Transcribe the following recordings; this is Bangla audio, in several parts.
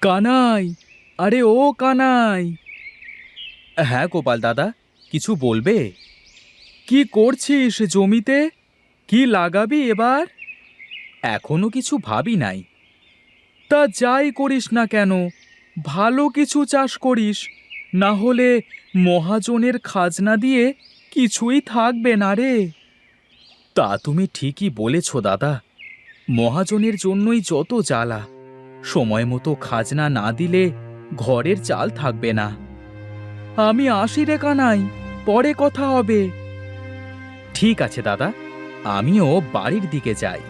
কানাই। আরে ও কানাই। হ্যাঁ গোপাল দাদা কিছু বলবে? কি করছিস জমিতে? কি লাগাবি এবার? এখনও কিছু ভাবি নাই। তা যাই করিস না কেন ভালো কিছু চাষ করিস। না হলে মহাজনের খাজনা দিয়ে কিছুই থাকবে না রে। তা তুমি ঠিকই বলেছ দাদা মহাজনের জন্যই যত জ্বালা। সময় মতো খাজনা না দিলে ঘরের চাল থাকবে না। আমি আসি রে কানাই, পরে কথা হবে। ঠিক আছে দাদা, আমিও বাড়ির দিকে যাই।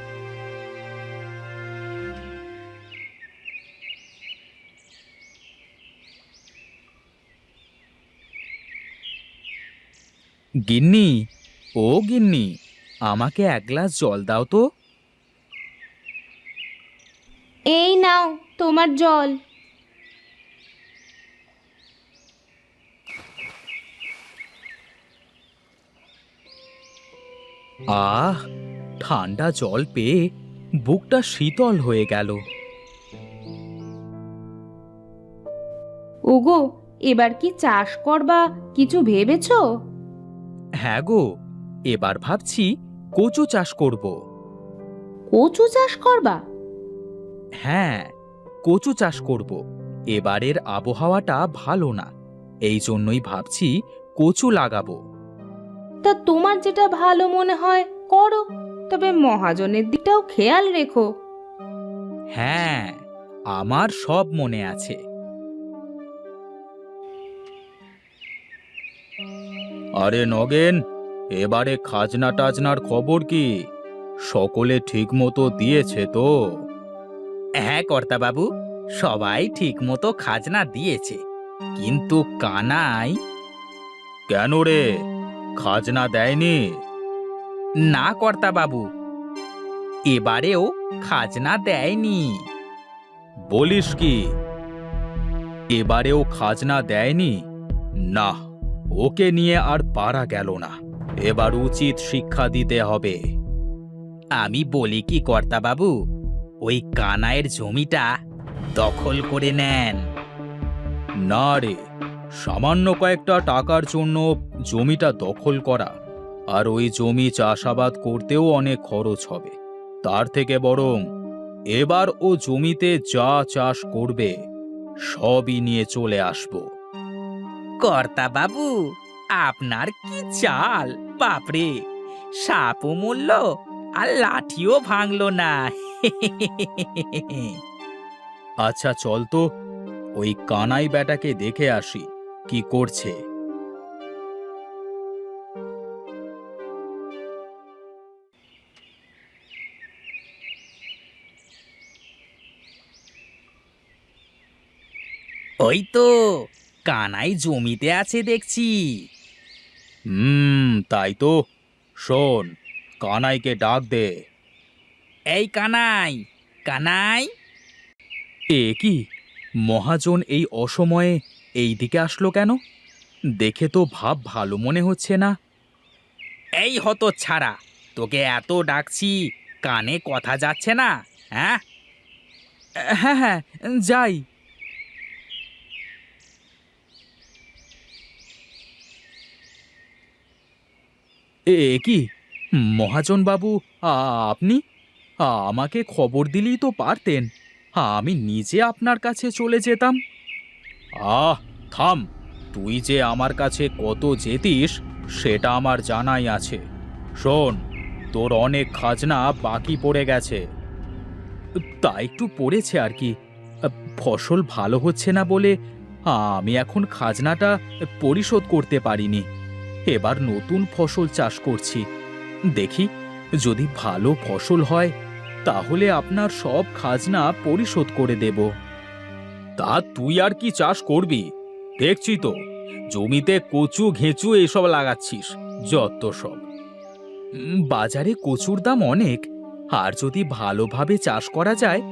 গিন্নি, ও গিন্নি, আমাকে এক গ্লাস জল দাও তো। এই নাও তোমার জল। আহ ঠান্ডা জল পেয়ে বুকটা শীতল হয়ে গেল। ওগো এবার কি চাষ করবা কিছু ভেবেছো? হ্যাঁ গো এবার ভাবছি কচু চাষ করব। কচু চাষ করবা? হ্যাঁ কচু চাষ করব। এবারের আবহাওয়াটা ভালো না। এই জন্যই ভাবছি কচু লাগাবো। তা তোমার যেটা ভালো মনে হয় করো। তবে মহাজনের দিকটাও খেয়াল রেখো। হ্যাঁ আমার সব মনে আছে। আরে নগেন এবারে খাজনা টাজনার খবর কি? সকলে ঠিক মতো দিয়েছে তো? হ্যাঁ কর্তাবাবু সবাই ঠিক মতো খাজনা দিয়েছে কিন্তু কানাই। কেন রে? খাজনা দেয়নি? না কর্তাবাবু। এবারেও খাজনা দেয়নি। বলিস কি? এবারেও খাজনা দেয়নি? না ওকে নিয়ে আর পারা গেল না। এবার উচিত শিক্ষা দিতে হবে। আমি বলি কি কর্তাবাবু ওই কানায়ের জমিটা দখল করে নেন। না রে, সামান্য কয়েকটা টাকার জন্য জমিটা দখল করা আর ওই জমি চাষাবাদ করতেও অনেক খরচ হবে। তার থেকে বরং এবার ও জমিতে যা চাষ করবে, সবই নিয়ে চলে আসব। কর্তা বাবু আপনার কি চাল? বাপরে, সাপও মূল্য আর লাঠিও ভাঙল না। আচ্ছা চল তো ওই কানাই বেটাকে দেখে আসি, কি করছে। ওই তো, কানাই জমিতে আছে দেখছি। হুম, তাই তো। শোন, কানাইকে ডাক দে। এই কানাই কানাই। এ কি? মহাজন এই অসময়ে এই দিকে আসলো কেন? দেখে তো ভাব ভালো মনে হচ্ছে না। এই হতো ছাড়া তোকে এত ডাকছি কানে কথা যাচ্ছে না হ্যাঁ? হ্যাঁ হ্যাঁ যাই। এ কি? মহাজন বাবু আপনি? আমাকে খবর দিলেই তো পারতেন। আমি নিজে আপনার কাছে চলে যেতাম। আহ, থাম, তুই যে আমার কাছে কত যেতিস, সেটা আমার জানাই আছে। শোন, তোর অনেক খাজনা বাকি পড়ে গেছে। তা একটু পড়েছে আর কি। ফসল ভালো হচ্ছে না বলে আমি এখন খাজনাটা পরিশোধ করতে পারিনি। এবার নতুন ফসল চাষ করছি। দেখি, যদি ভালো ফসল হয় তাহলে আপনার সব খাজনা পরিশোধ করে দেব। তা তুই আর কি চাষ করবি? দেখছি তো, জমিতে কচু ঘেঁচু এসব লাগাচ্ছিস যত সব। বাজারে কচুর দাম অনেক, আর যদি ভালোভাবে চাষ করা যায়,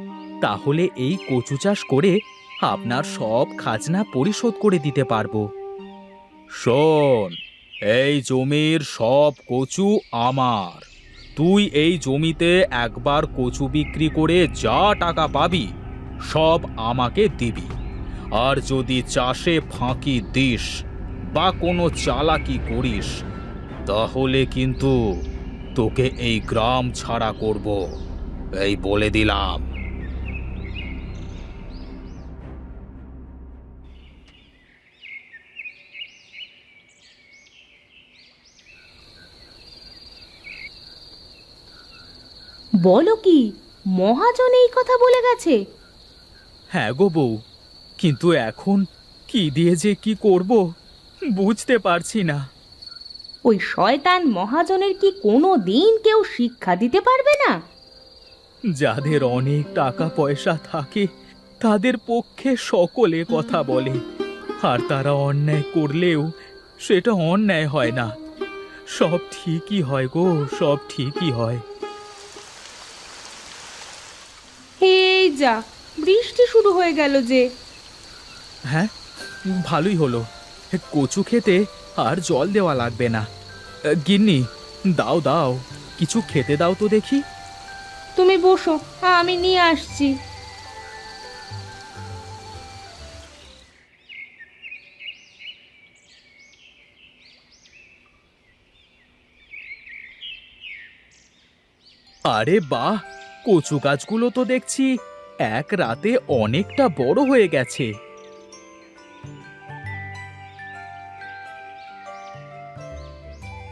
তাহলে এই কচু চাষ করে আপনার সব খাজনা পরিশোধ করে দিতে পারব। শোন, এই জমির সব কচু আমার। তুই এই জমিতে একবার কচু বিক্রি করে যা টাকা পাবি, সব আমাকে দিবি। আর যদি চাষে ফাঁকি দিস বা কোনো চালাকি করিস, তাহলে কিন্তু তোকে এই গ্রাম ছাড়া করব, এই বলে দিলাম। বলো কি মহাজন এই কথা বলে গেছে? হ্যাঁ গো বউ কিন্তু এখন কি দিয়ে যে কি করব বুঝতে পারছি না। ওই শয়তান মহাজনের কি কোনো দিন কেউ শিক্ষা দিতে পারবে না? যাদের অনেক টাকা পয়সা থাকে তাদের পক্ষে সকলে কথা বলে আর তারা অন্যায় করলেও সেটা অন্যায় হয় না। সব ঠিকই হয় গো সব ঠিকই হয়। যা বৃষ্টি শুরু হয়ে গেল যে। হ্যাঁ ভালোই হলো। কচু খেতে আর জল দেওয়া লাগবে না। গিন্নি দাও দাও কিছু খেতে দাও তো দেখি। তুমি বসো আমি নিয়ে আসছি। আরে বাহ কচু গাছগুলো তো দেখছি। এক রাতে অনেকটা বড় হয়ে গেছে।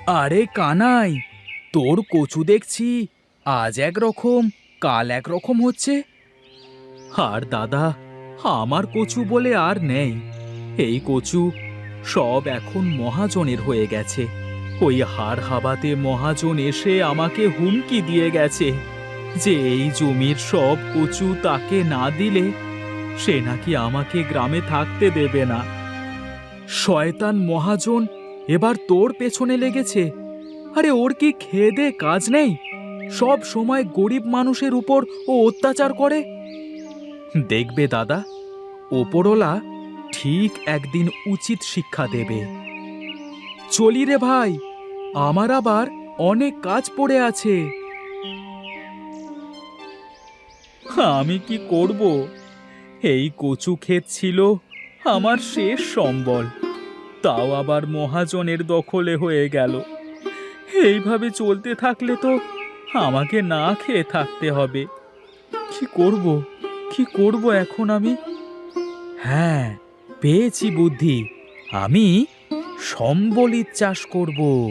আরে কানাই, তোর কচু দেখছি, আজ এক রকম কাল এক রকম হচ্ছে। আর দাদা, আমার কচু বলে আর নেই। এই কচু সব এখন মহাজনের হয়ে গেছে। ওই হাড় হাবাতে মহাজন এসে আমাকে হুমকি দিয়ে গেছে। যে এই জমির সব কচু তাকে না দিলে সে নাকি আমাকে গ্রামে থাকতে দেবে না। শয়তান মহাজন, এবার তোর পেছনে লেগেছে। আরে ওর কি খেয়ে দে কাজ নেই? সব সময় গরিব মানুষের উপর ও অত্যাচার করে। দেখবে দাদা, ওপরওয়ালা ঠিক একদিন উচিত শিক্ষা দেবে। চলি রে ভাই, আমার আবার অনেক কাজ পড়ে আছে। আমি কি করব? এই কচু ক্ষেত ছিল আমার শেষ সম্বল। তাও আবার মহাজনের দখলে হয়ে গেল। এইভাবে চলতে থাকলে তো আমাকে না খেয়ে থাকতে হবে। কি করব? কি করব এখন আমি? হ্যাঁ পেয়েছি বুদ্ধি। আমি সম্বলিত চাষ করব।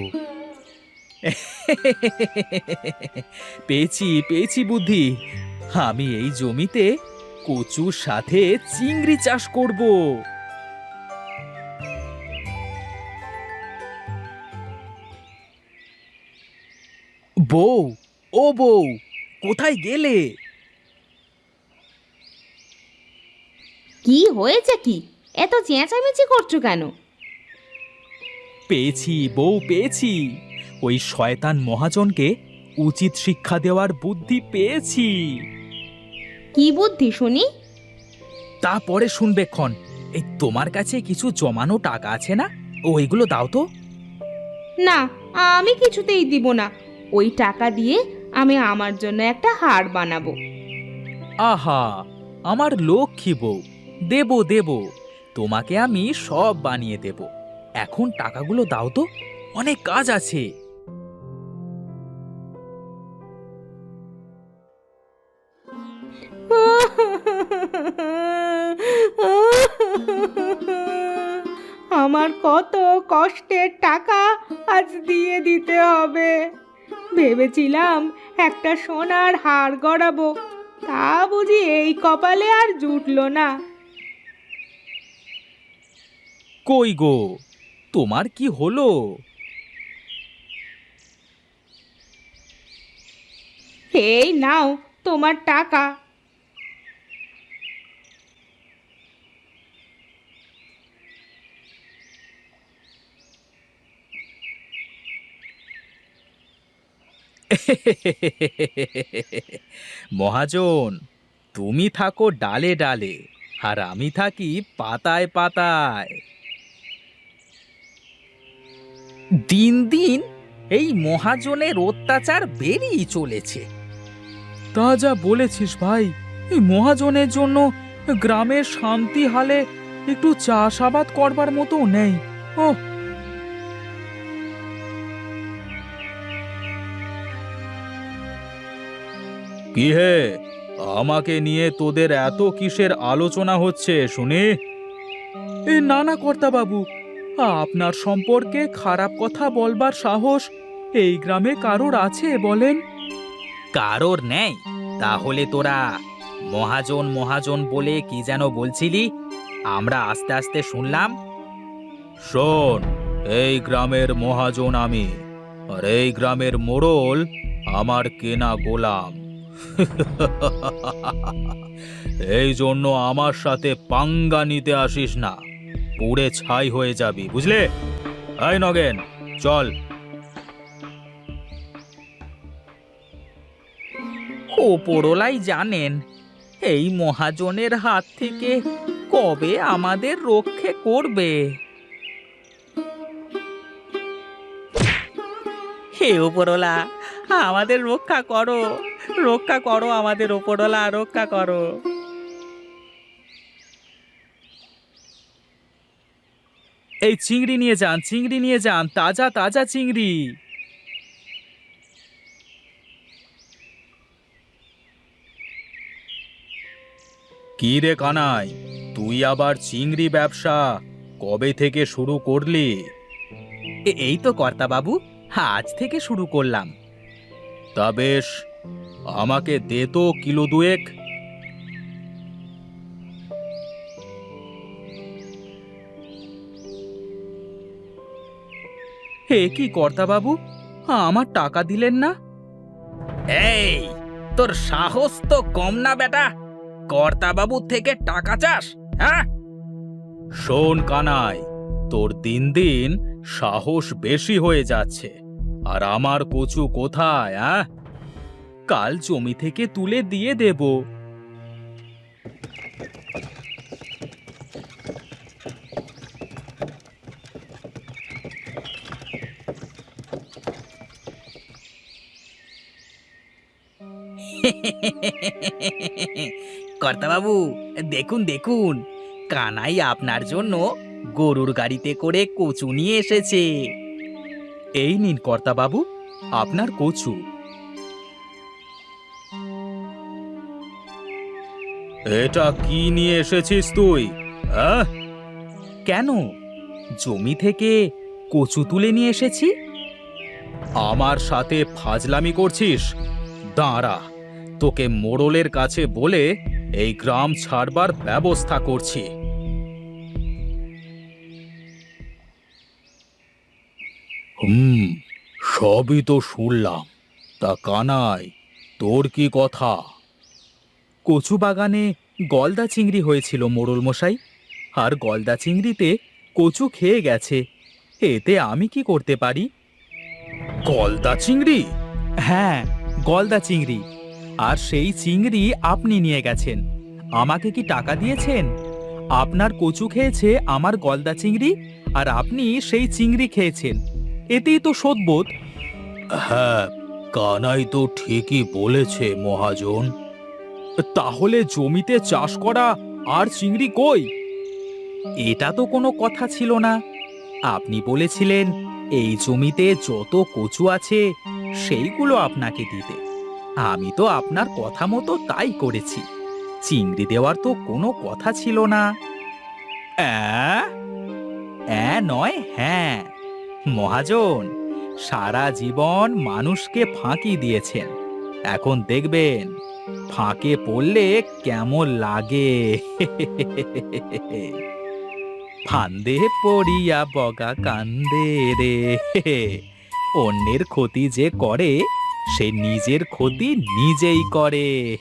পেয়েছি পেয়েছি বুদ্ধি। আমি এই জমিতে কচুর সাথে চিংড়ি চাষ করব। বউ ও বউ কোথায় গেলে? কি হয়েছে কি? এত চেঁচামেচি করছ কেন? পেয়েছি বউ পেয়েছি। ওই শয়তান মহাজনকে উচিত শিক্ষা দেওয়ার বুদ্ধি পেয়েছি। কি বুদ্ধি শুনি? তারপরে শুনবে ক্ষণ। এই তোমার কাছে কিছু জমানো টাকা আছে না? ওইগুলো দাও তো। না আমি কিছুতেই দিব না। ওই টাকা দিয়ে আমি আমার জন্য একটা হার বানাবো। আহা আমার লক্ষ্মী বউ। দেব দেব। তোমাকে আমি সব বানিয়ে দেব। এখন টাকাগুলো দাও তো। অনেক কাজ আছে। কত কষ্টের টাকা আজ দিয়ে দিতে হবে। ভেবেছিলাম একটা সোনার হার গড়াবো তা বুঝি এই কপালে আর জুটলো না। কই গো তোমার কি হলো? এই নাও তোমার টাকা। মহাজন, তুমি থাকো ডালে ডালে, আর আমি থাকি পাতায় পাতায়। দিন দিন এই মহাজনের অত্যাচার বেরিয়ে চলেছে। তা যা বলেছিস ভাই, এই মহাজনের জন্য গ্রামের শান্তি হালে একটু চাষাবাদ করবার মতো নেই। ও কি হে? আমাকে নিয়ে তোদের এত কিসের আলোচনা হচ্ছে শুনি? এ না না কর্তা বাবু আপনার সম্পর্কে খারাপ কথা বলবার সাহস এই গ্রামে কারোর আছে বলেন? কারোর নেই। তাহলে তোরা মহাজন মহাজন বলে কি যেন বলছিলি? আমরা আস্তে আস্তে শুনলাম। শোন এই গ্রামের মহাজন আমি আর এই গ্রামের মোড়ল আমার কেনা গোলাম। এই জন্য আমার সাথে পাঙ্গা নিতে আসিস না। পুড়ে ছাই হয়ে যাবি, বুঝলে? এই নগেন, চল। ওপরলাই জানেন, এই মহাজনের হাত থেকে কবে আমাদের রক্ষে করবে? হে ওপরলা, আমাদের রক্ষা করো। রক্ষা করো আমাদের ওপরলা রক্ষা করো। এই চিংড়ি নিয়ে যান চিংড়ি নিয়ে যান তাজা তাজা চিংড়ি। কি রে কানাই তুই আবার চিংড়ি ব্যবসা কবে থেকে শুরু করলি? এই তো কর্তা বাবু আজ থেকে শুরু করলাম। তা বেশ আমাকে দে তো কিলো দুয়েক। হে কি কর্তা বাবু আমার টাকা দিলেন না? এই তোর সাহস তো কম না বেটা। কর্তা বাবু থেকে টাকা চাস হ্যাঁ? শোন কানাই তোর দিন দিন সাহস বেশি হয়ে যাচ্ছে। আর আমার কচু কোথায় হ্যাঁ? কাল জমি থেকে তুলে দিয়ে দেব। কর্তাবাবু দেখুন দেখুন। কানাই আপনার জন্য গরুর গাড়িতে করে কচু নিয়ে এসেছে। এই নিন কর্তাবাবু আপনার কচু। এটা কি নিয়ে এসেছিস তুই? হ্যাঁ? কেন? জমি থেকে কচু তুলে নিয়ে এসেছি? আমার সাথে ফাজলামি করছিস? দাঁড়া তোকে মোড়লের কাছে বলে এই গ্রাম ছাড়বার ব্যবস্থা করছি। হুম সবই তো শুনলাম। তা কানাই তোর কি কথা? কচু বাগানে গলদা চিংড়ি হয়েছিল মোড়ল মশাই। আর গলদা চিংড়িতে কচু খেয়ে গেছে। এতে আমি কি করতে পারি? গলদা চিংড়ি? হ্যাঁ গলদা চিংড়ি। আর সেই চিংড়ি আপনি নিয়ে গেছেন। আমাকে কি টাকা দিয়েছেন? আপনার কচু খেয়েছে আমার গলদা চিংড়ি, আর আপনি সেই চিংড়ি খেয়েছেন। এতেই তো শোধবোধ হ্যাঁ কানাই তো ঠিকই বলেছে মহাজন। তাহলে জমিতে চাষ করা আর চিংড়ি কই? এটা তো কোনো কথা ছিল না। আপনি বলেছিলেন, এই জমিতে যত কচু আছে, সেইগুলো আপনাকে দিতে। আমি তো আপনার কথা মতো তাই করেছি। চিংড়ি দেওয়ার তো কোনো কথা ছিল না। নয় হ্যাঁ। মহাজন, সারা জীবন মানুষকে ফাঁকি দিয়েছেন। এখন দেখবেন। ফাঁকে পড়লে কেমন লাগে? ফান্দে পড়িয়া বগা কান্দে রে। অন্যের ক্ষতি যে করে, সে নিজের ক্ষতি নিজেই করে।